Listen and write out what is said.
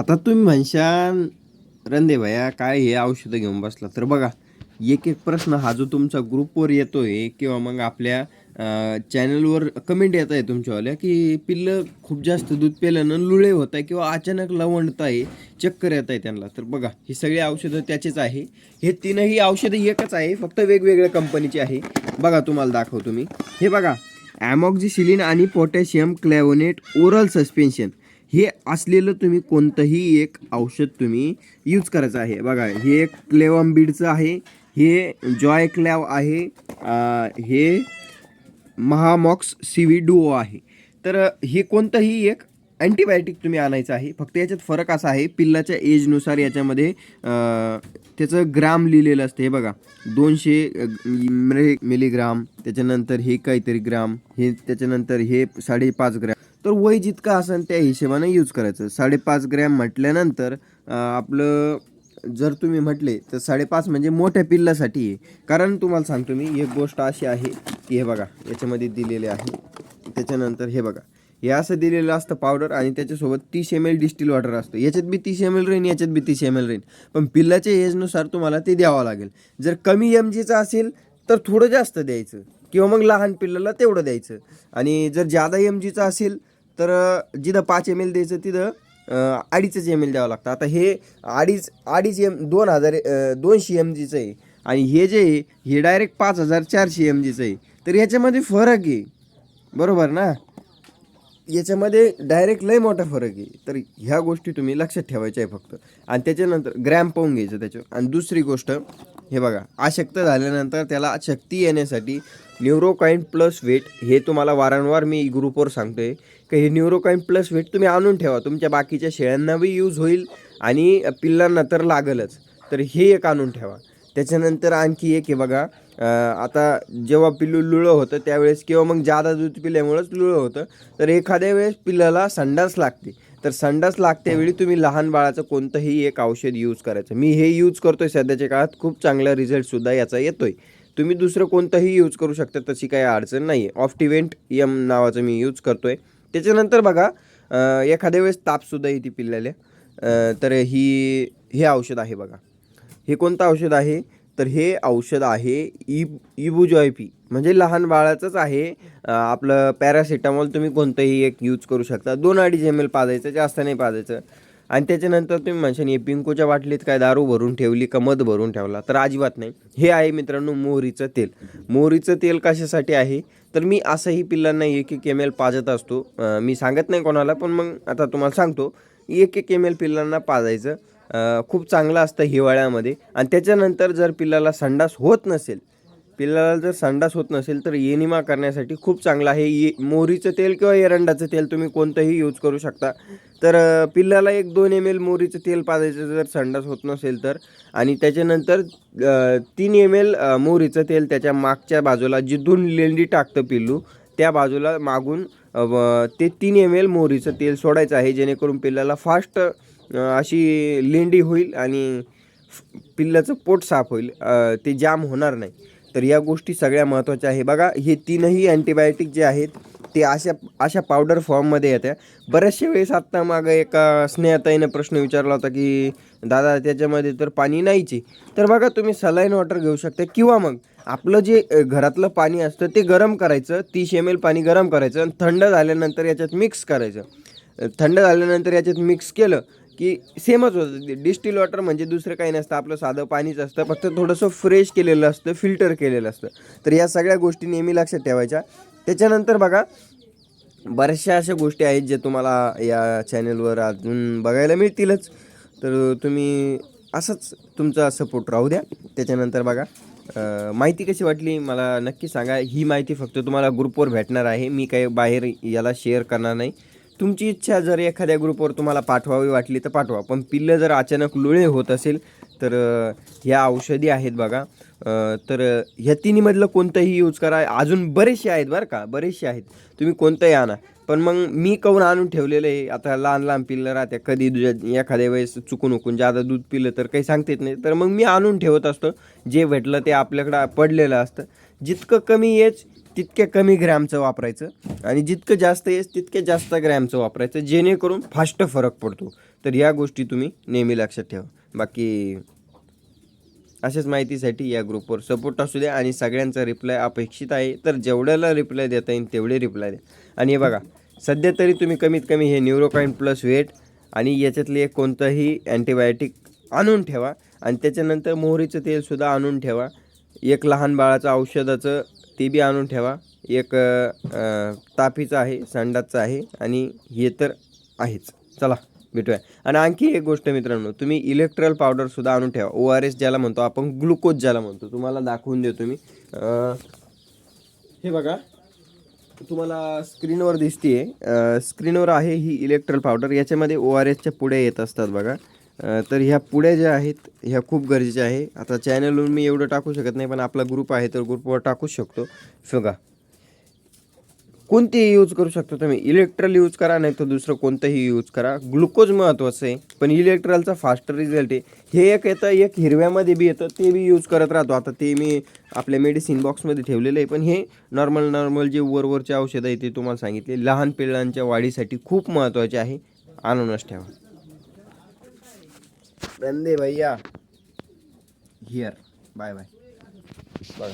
आता तुम्ही म्हणशान रंदे भया काय हे औषधं घेऊन बसला? तर बघा एक एक प्रश्न हा जो तुमचा ग्रुपवर येतो आहे किंवा मग आपल्या चॅनलवर कमेंट येत आहे तुमच्यावाल्या की पिल्लं खूप जास्त दूध पेल्यानं लुळे होत आहे किंवा अचानक लवंडत आहे चक्कर येत आहे त्यांना. तर बघा ही सगळी औषधं त्याचेच आहे. हे तीनही औषधं एकच आहे फक्त वेगवेगळ्या कंपनीची आहे. बघा तुम्हाला दाखवतो मी. हे बघा ॲमॉक्झिसिलिन आणि पोटॅशियम क्लॅवोनेट ओरल सस्पेन्शन. हे असलेलं तुम्ही कोणतंही एक औषध तुम्ही यूज करायचं आहे. बघा हे एक क्लेवम बीडचं आहे हे जॉय क्लॅव आहे हे महामॉक्स सी व्ही डुओ आहे. तर हे कोणतंही एक अँटीबायोटिक तुम्ही आणायचं आहे. फक्त याच्यात फरक असा आहे पिल्लाच्या एजनुसार याच्यामध्ये त्याचं ग्राम लिहिलेलं असतं. हे बघा दोनशे मिली मिलीग्राम त्याच्यानंतर हे काहीतरी ग्राम हे त्याच्यानंतर हे साडेपाच ग्राम. तर वय जितकं असेल त्या हिशोबाने यूज करायचं. साडेपाच ग्रॅम म्हटल्यानंतर आपलं जर तुम्ही म्हटले तर साडेपाच म्हणजे मोठ्या पिल्लासाठी आहे. कारण तुम्हाला सांगतो मी एक गोष्ट अशी आहे की हे बघा याच्यामध्ये दिलेले आहे. त्याच्यानंतर हे बघा हे असं दिलेलं असतं पावडर आणि त्याच्यासोबत तीस एम एल डिस्टिल वॉटर असतं. याच्यात बी तीस एम एल राहीन याच्यात बी तीस एम एल राहीन पण पिल्लाच्या एजनुसार तुम्हाला ते द्यावं लागेल. जर कमी एम जीचं असेल तर थोडं जास्त द्यायचं. किंवा मग लहान पिल्लाला तेवढं द्यायचं. आणि जर जादा एम जीचं असेल तर जिथं पाच एम एल द्यायचं तिथं अडीचच एम एल द्यावं लागतं. आता हे अडीच अडीच एम दोन हजार दोनशे एम जीचं आहे. आणि हे जे आहे हे डायरेक्ट पाच हजार चारशे एम जीचं आहे. तर याच्यामध्ये फरक आहे. बरोबर ना? याच्यामध्ये डायरेक्ट लय मोठा फरक आहे. तर ह्या गोष्टी तुम्ही लक्षात ठेवायच्या आहे फक्त. आणि त्याच्यानंतर ग्रॅम पाहून घ्यायचं त्याच्यावर. आणि दुसरी गोष्ट हे बघा अशक्त झाल्यानंतर त्याला शक्ती येण्यासाठी न्यूरोकाइन प्लस वेट हे तुम्हाला वारंवार मी ग्रुपवर सांगतो आहे हे न्यूरोकाईन प्लस वेट तुम्ही आणून ठेवा. तुमच्या बाकीच्या शेळ्यांना बी यूज होईल आणि पिल्लांना तर लागलच. तर हे एक आणून ठेवा. त्याच्यानंतर आणखी एक आहे बघा आता जेव्हा पिल्लू लुळं होतं त्यावेळेस किंवा मग जादा दूध पिल्यामुळंच लुळं होतं. तर एखाद्या वेळेस पिल्लाला संडास लागते. तर संडास लागतेवेळी तुम्ही लहान बाळाचं कोणतंही एक औषध यूज करायचं. मी हे यूज करतोय सध्याच्या काळात. खूप चांगला रिझल्टसुद्धा याचा येतोय. तुम्ही दुसरं कोणतंही यूज करू शकता तशी काही अडचण नाही आहे ऑफ्टिवेंट यम नावाचं मी यूज करतोय. त्याच्यानंतर बघा एखाद्या वेळेस तापसुद्धा येते पिल्ल्याला. तर ही हे औषध आहे बघा. हे कोणतं औषध आहे? तर हे औषध आहे इ इबुजॉयपी. म्हणजे लहान बाळाचंच आहे आपलं पॅरासिटामॉल तुम्ही कोणतंही एक यूज करू शकता. दोन अडीच एम एल पाजायचं जास्त नाही पाजायचं. आणि त्याच्यानंतर तुम्ही म्हणशान हे पिंकूच्या बाटलीत काय दारू भरून ठेवली का मध भरून ठेवला? तर अजिबात नाही. हे आहे मित्रांनो मोहरीचं तेल. मोहरीचं तेल कशासाठी आहे? तर मी असंही पिल्लांना एक एक एम एल पाजत असतो. मी सांगत नाही कोणाला पण मग आता तुम्हाला सांगतो. एक एक एम एल पिल्लांना पाजायचं. खूप चांगलं असतं हिवाळ्यामध्ये. आणि त्याच्यानंतर जर पिल्लाला संडास होत नसेल पिल्लाला जर संडास होत नसेल तर येनिमा करण्यासाठी खूप चांगलं आहे. ये मोहरीचं तेल किंवा एरंडाचं तेल तुम्ही कोणतंही यूज करू शकता. तर पिल्लाला एक दोन एम एल मोहरीचं तेल पाजायचं जर संडास होत नसेल तर. आणि त्याच्यानंतर तीन एम एल मोहरीचं तेल त्याच्या मागच्या बाजूला जिथून लेंडी टाकतं पिल्लू त्या बाजूला मागून ते तीन एम एल मोहरीचं तेल सोडायचं आहे. जेणेकरून पिल्लाला फास्ट अशी लेंडी होईल आणि पिल्लाचं पोट साफ होईल. ते जाम होणार नाही. तर या गोष्टी सगळ्या महत्त्वाच्या आहे बघा हे तीनही अँटीबायोटिक जे आहेत ते अशा अशा पावडर फॉर्ममध्ये येत्या. बऱ्याचशा वेळेस आत्ता मागं एका स्नेहताईनं प्रश्न विचारला होता की दादा त्याच्यामध्ये तर पाणी नाहीच. आहे तर बघा तुम्ही सलाईन वॉटर घेऊ शकता किंवा मग आपलं जे घरातलं पाणी असतं ते गरम करायचं. तीस एम एल पाणी गरम करायचं आणि थंड झाल्यानंतर याच्यात मिक्स करायचं. थंड झाल्यानंतर याच्यात मिक्स केलं की सेमच होतं. डिस्टिल वॉटर म्हणजे दुसरं काही नसतं. आपलं साधं पाणीच असतं. फक्त थोडंसं फ्रेश केलेलं असतं. फिल्टर केलेलं असतं. तर या सगळ्या गोष्टी नेहमी लक्षात ठेवायच्या. त्याच्यानंतर बघा बऱ्याचशा अशा गोष्टी आहेत जे तुम्हाला या चॅनलवर अजून बघायला मिळतीलच. तर तुम्ही असंच तुमचा सपोर्ट राहू द्या. त्याच्यानंतर बघा माहिती कशी वाटली मला नक्की सांगा. ही माहिती फक्त तुम्हाला ग्रुपवर भेटणार आहे. मी काही बाहेर याला शेअर करणार नाही. तुमची इच्छा जर एखाद्या ग्रुपवर तुम्हाला पाठवावी वाटली तर पाठवा. पण पिल्लं जर अचानक लुळे होत असेल तर ह्या औषधी आहेत बघा. तर ह्या तिन्हीमधलं कोणतंही यूज करा. अजून बरेचसे आहेत बरं का बरेचसे आहेत. तुम्ही कोणतंही आणा. पण मग मी कवून आणून ठेवलेलं आहे? आता लहान लहान पिल्लं राहत्या कधी दुजा- एखाद्या वेळेस चुकून उकून जादा दूध पिलं तर काही सांगता येत नाही. तर मग मी आणून ठेवत असतो. जे भेटलं ते आपल्याकडं पडलेलं असतं. जितकं कमी येच तितक्या कमी ग्रॅमचं वापरायचं आणि जितकं जास्त येस तितक्या जास्त ग्रॅमचं वापरायचं जेणेकरून फास्ट फरक पडतो. तर या गोष्टी तुम्ही नेहमी लक्षात ठेवा. बाकी अशाच माहितीसाठी या ग्रुपवर सपोर्ट असू द्या आणि सगळ्यांचा रिप्लाय अपेक्षित आहे. तर जेवढ्याला रिप्लाय देता येईल तेवढे रिप्लाय द्या. आणि हे बघा सध्या तरी तुम्ही कमीत कमी हे न्यूरोकाइन प्लस वेट आणि याच्यातले एक कोणतंही अँटीबायोटिक आणून ठेवा आणि त्याच्यानंतर मोहरीचं तेलसुद्धा आणून ठेवा. एक लहान बाळाचं औषधाचं ते बी आणून ठेवा. एक तापीचं आहे सांडाचं आहे आणि हे तर आहेच. चला भेटूया. आणि आणखी एक गोष्ट मित्रांनो तुम्ही इलेक्ट्रल पावडरसुद्धा आणून ठेवा. ओ आर एस ज्याला म्हणतो आपण ग्लुकोज ज्याला म्हणतो. तुम्हाला दाखवून देतो मी. हे बघा. तुम्हाला स्क्रीनवर दिसते स्क्रीनवर आहे ही इलेक्ट्रल पावडर याच्यामध्ये ओ आर एसच्या पुढे येत असतात बघा. तर ह्या पुड्या ज्या आहेत ह्या खूप गरजेच्या आहे. आता चॅनलवरून मी एवढं टाकू शकत नाही पण आपला ग्रुप आहे तर ग्रुपवर टाकूच शकतो. बघा. कोणतीही यूज करू शकता तुम्ही. इलेक्ट्रल यूज करा नाही तर दुसरं कोणतंही यूज करा. ग्लुकोज महत्त्वाचं आहे पण इलेक्ट्रलचा फास्टर रिझल्ट आहे. हे एक येतं एक हिरव्यामध्ये बी येतं ते बी यूज करत राहतो. आता ते मी आपल्या मेडिसिन बॉक्समध्ये ठेवलेलं आहे पण हे नॉर्मल नॉर्मल जे वरवरचे औषधं आहे ते तुम्हाला सांगितले. लहान पिल्लांच्या वाढीसाठी खूप महत्त्वाचे आहे. आणूनच ठेवा. वंदे भैया हिअर बाय बाय बाय